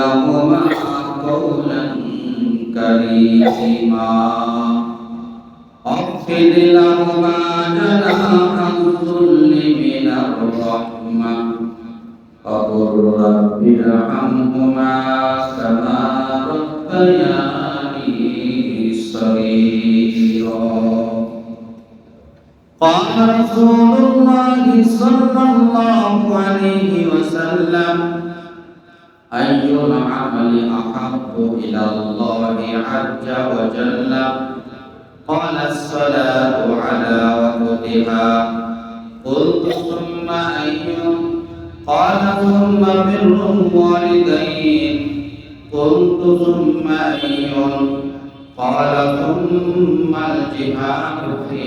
لهما قولا كريما واخفض لهما جناح الذل من الرحمة وقل رب ارحمهما كما ربياني صغيرا قال رسول الله صلى الله عليه وسلم أي العمل أحب إلى الله عز وجل. قال الصلاة على وقتها. قلت ثم أي قال ثم بر الوالدين. قلت ثم أي قال ثم الجهاد في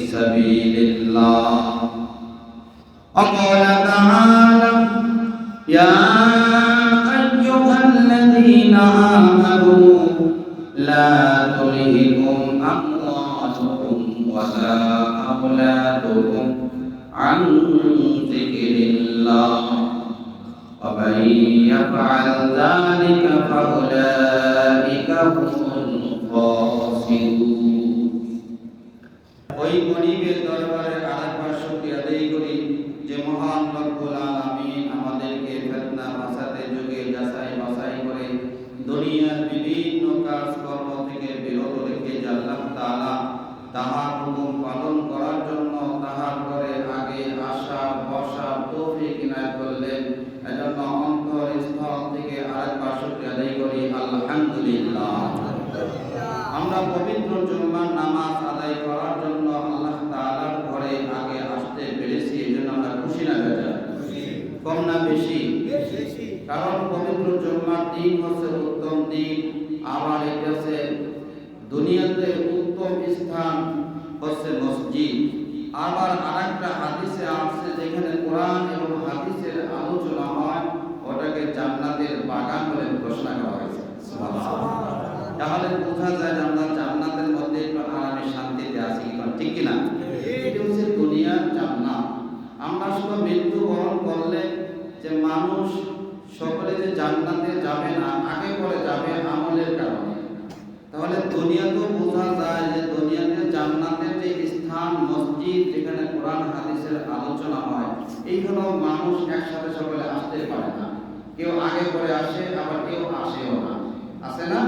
سبيل الله. وقال تعالى يا آمنوا لا تلهكم أموالكم ولا أولادكم عن ذكر الله ومن يفعل ذلك فأولئك هم الخاسرون ওই গরিবের দরবারে আরেকবার শুকরিয়া আদায় করি যে মহান রব্বুল আলামিন আমাদেরকে ফিতনা ফাসাদের যুগে যাচাই বাছাই করে দুনিয়ার বিভিন্ন কাজকর্ম থেকে বিরত রেখে আল্লাহ তাআলা তাহার হুকুম পালন করার জন্য তাহার ঘরে আগে আসা বসা তৌফিক ইনায়াত করলেন। এজন্য অন্তর স্থল থেকে আরেকবার শুকরিয়া আদায় করি আলহামদুলিল্লাহ। আমরা পবিত্র জুম্মার নামাজ আদায় করার জন্য আল্লাহ তাআলার ঘরে আগে আসতে পেরেছি এজন্য আমরা খুশি না বেজা কম না বেশি? কারণ জুম্মার দিন হচ্ছে উত্তম দিন। আবার এটা হচ্ছে দুনিয়াতে উত্তম স্থান হচ্ছে মসজিদ। আবার আরেকটা হাদিসে আসছে যেখানে কোরআন এবং হাদিসের আলোচনা হয় ওটাকে জান্নাতের বাগান বলে ঘোষণা করা হয়েছে। তাহলে বোঝা যায় আমরা জান্নাতের মধ্যে একটু আরামে শান্তিতে আছি ঠিক কিনা এটা হচ্ছে দুনিয়ার জান্নাত। আমরা শুধু মৃত্যু বরণ করলে যে মানুষ সকলে যে জান্নাতে যাবে না, আগে পরে যাবে আমলের কারণে। তাহলে দুনিয়াতেও বোঝা যায় যে দুনিয়াতে জান্নাতের যে স্থান, মসজিদ, যেখানে কোরআন, হাদিসের আলোচনা হয় এইগুলো মানুষ একসাথে সকলে আসতে পারে না। কেউ আগে পরে আসে, আবার কেউ আসেও না। আসে না?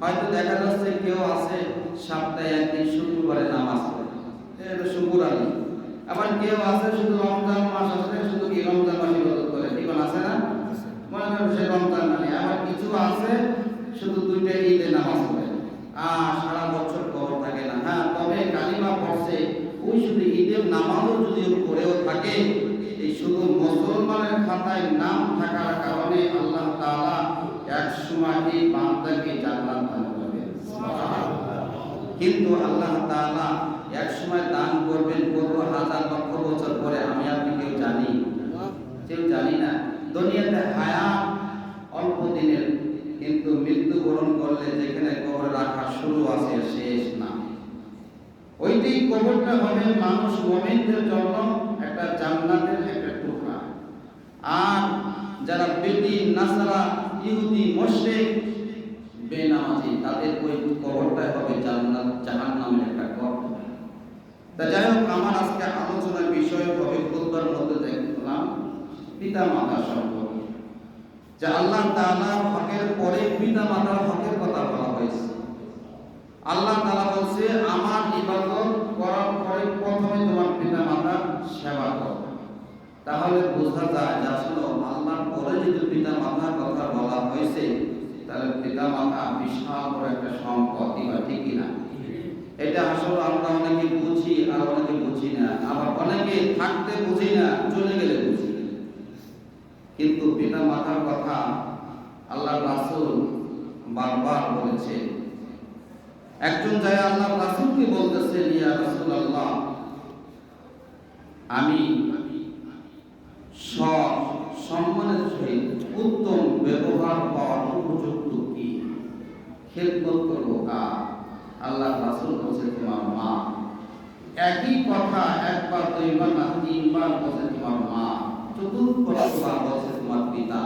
হয়তো দেখা যাচ্ছে কেউ আছে সপ্তাহে একদিন শুক্রবারে নামাজ পড়ে। শুকুর আলী। আবার কেউ আছে শুধু রমজান মাস আসলে শুধু কি রমজান মাসে ইবাদত করে জীবন আছে না মনে করেন সে রমজান মানে আবার কিছু আছে শুধু দুইটা ঈদে নামাজ পড়ে আর সারা বছর কবর থাকে না হ্যাঁ তবে কালিমা পড়ছে ওই শুধু ঈদের নামাজও যদি পড়েও থাকে, এই শুধু মুসলমানের খাতায় নাম থাকার কারণে আল্লাহ তাআলা এক সময় এই বান্দাকে জান্নাত দান করবে কিন্তু আল্লাহ তাআলা এক সময় দান করবেন কত হাজার লক্ষ বছর পরে, আমি আপনি কেউ জানি? কেউ জানি না। দুনিয়াতে হায়াত অল্প দিনের, কিন্তু মৃত্যুবরণ করলে যেখানে কবর রাখা শুরু আছে, শেষ না। ওইটাই কবরটা হবে মানুষ মোমেনদের জন্য জান্নাতের একটা টুকরা। আর যারা বেদি, নাসারা, ইহুদি, মুশরিক, বেনামাজি, তাদের ওই কবরটাই হবে জান্নাত, জাহান্নামের একটা কবর তা যাই হোক, আমার আজকে আলোচনার বিষয় হবে খুতবার মধ্যে দেখলাম পিতা মাতা সম্পর্কে। যে আল্লাহ তাআলা হকের পরে পিতা মাতার হকের কথা বলা হয়েছে। আল্লাহ তালা বলছে, আমার ইবাদত করার পরে প্রথমে তোমার পিতা মাতার সেবা কর। তাহলে বোঝা যায় যে আসলে আল্লাহর পরে যদি পিতা মাতার কথা বলা হয়েছে, তাহলে পিতা মাতা বিশাল বড় একটা সম্পদ ইবা ঠিক কিনা এটা আসলে আমরা অনেকে বুঝি আর অনেকে বুঝি না। আবার অনেকে থাকতে বুঝি না, চলে গেলে বুঝি। কিন্তু পিতা মাতার কথা আল্লাহ রাসুল বারবার বলেছে একজন যায় আল্লাহ রাসূলকে বলতেছেন ইয়া রাসূলুল্লাহ, আমি সব সম্মানের সহিত উত্তম ব্যবহার পাওয়ার উপযুক্ত কি? খেদমত করব কার? আল্লাহ রাসূল বলছে, তোমার মা। একই কথা একবার, দুইবার না, তিনবার বলছে, তোমার মা। চতুর্থবার বলছে, তোমার পিতা।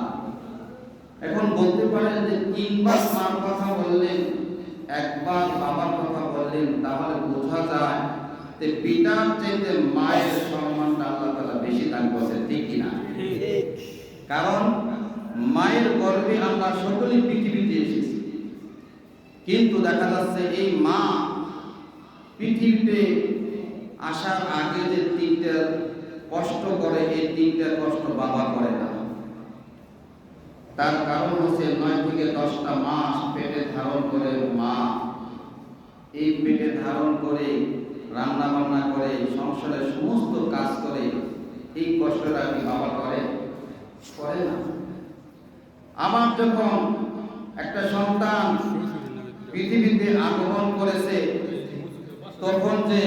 এখন বলতে পারেন যে তিনবার মার কথা বললেন একবার বাবার কথা বললেন, তাহলে বোঝা যায় যে পিতার চাইতে মায়ের সম্মানটা আল্লাহ তাআলা বেশি দান করছেন, ঠিক কিনা? কারণ মায়ের গর্ভে আমরা সকলেই পৃথিবীতে এসেছি। কিন্তু দেখা যাচ্ছে এই মা পৃথিবীতে আসার আগে যে তিনটা কষ্ট করে, এই তিনটা কষ্ট বাবা করে না। তার কারণ হচ্ছে নয় থেকে দশটা মাস পেটে ধারণ করে মা। এই পেটে ধারণ করে রান্না বান্না করে, সংসারের সমস্ত কাজ করে, এই কষ্টটা কি বাবা করে? করে না। আমার যখন একটা সন্তান পৃথিবীতে আগমন করেছে, তখন যে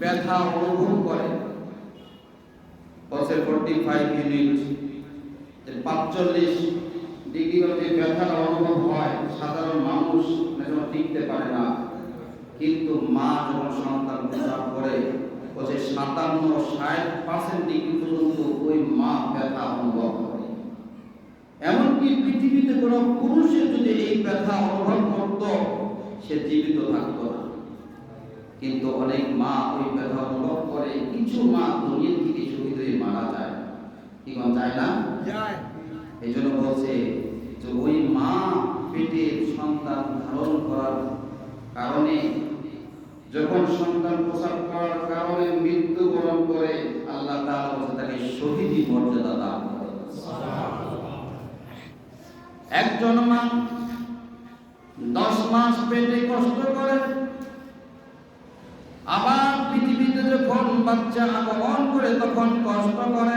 ব্যথা অনুভব করে। বছর ফোরটি ফাইভ ইউনিট পাঁচচল্লিশ ডিগ্রি যে ব্যথার অনুভব হয়, সাধারণ মানুষ যখন টিকতে পারে না। কিন্তু মা যখন সন্তান প্রসাব করে, বলছে সাতান্ন ষাট পার্সেন্ট ডিগ্রি পর্যন্ত ওই মা ব্যথা অনুভব করে। এমনকি পৃথিবীতে কোনো পুরুষের যদি এই ব্যথা অনুভব করত, সে জীবিত থাকতো না। কিন্তু অনেক মা ওই ব্যথা অনুভব করে কিছু মা দুনিয়া থেকে শহীদ হয়ে মারা যায় কি যায় না? এই জন্য বলছে যে ওই মা পেটে সন্তান ধারণ করার কারণে যখন সন্তান প্রসাব করার কারণে মৃত্যুবরণ করে আল্লাহ তাআলা বলছে তাকে শহীদি মর্যাদা দান করে। একজন মা দশ মাস পেটে কষ্ট করে আবার পৃথিবীতে যখন বাচ্চা আগমন করে তখন কষ্ট করে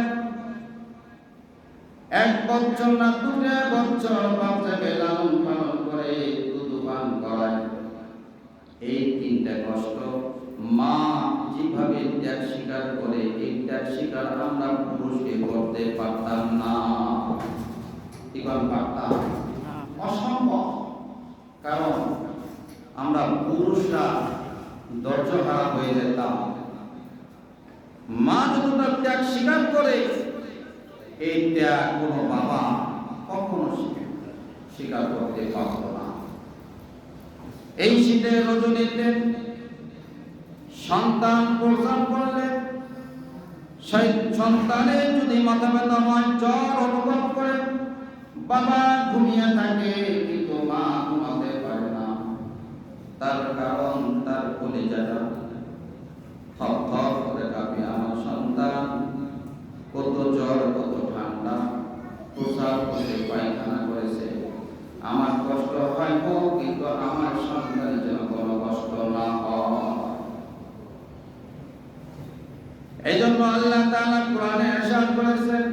এক বছর না, দুটা বছর বাচ্চাকে লালন পালন করে দুধ পান করায়। এই তিনটা কষ্ট মা যেভাবে ত্যাগ স্বীকার করে, এই ত্যাগ স্বীকার আমরা পুরুষকে করতে পারতাম না। কি পারতাম? অসম্ভব। কারণ আমরা পুরুষরা ধৈর্য হারা হয়ে যেতাম। মা যতটা ত্যাগ স্বীকার করে এই ত্যাগ কোনো বাবা কখনো স্বীকার করতে পারত না। এই শীতের রজনীতে সন্তান প্রসাব করলে সেই সন্তানের যদি মাথা ব্যথা হয়, জ্বর অনুভব করে, বাবা ঘুমিয়ে থাকে, কিন্তু মা ঘুমাতে পারে না। তার কারণ তার কলিজাটা থপ থপ করে কাঁপে। আমার সন্তান কত জ্বর, কত প্রসাব করে পায়খানা করেছে আমার কষ্ট হয় হোক কিন্তু আমার সন্তানের যেন কোনো কষ্ট না হয় এই জন্য আল্লাহ তাআলা কোরআনে ارشاد করেছেন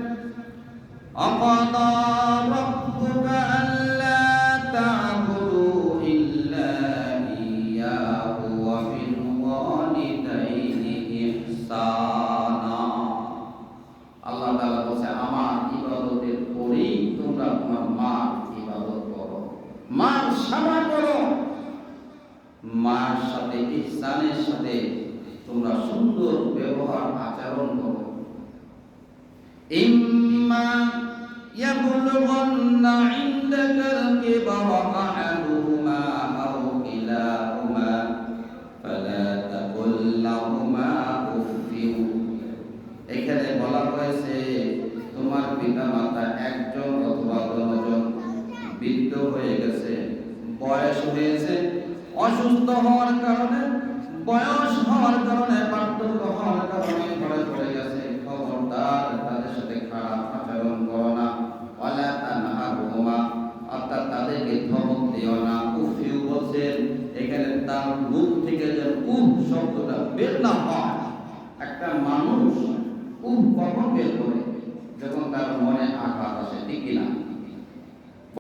أقضى মার সাথে ইহসানের সাথে তোমরা সুন্দর ব্যবহার আচরণ করো। ইম্মা ইয়াবুলুগান্না ইনদাকাল কিবারা আহাদ অসুস্থ হওয়ার কারণে, বয়স হওয়ার কারণে বার্ধক্য হওয়ার কারণে ঘরে পড়ে গেছে। খবরদার, তাদের সাথে খারাপ আচরণ করো না। অর্থাৎ তাদেরকে ধমক দিও না। উফিউ বলছেন এখানে তার মুখ থেকে যে শব্দটা বের না হয়, একটা মানুষ উফ কখন বের করে? যখন তার মনে আঘাত আসে, ঠিক কিনা?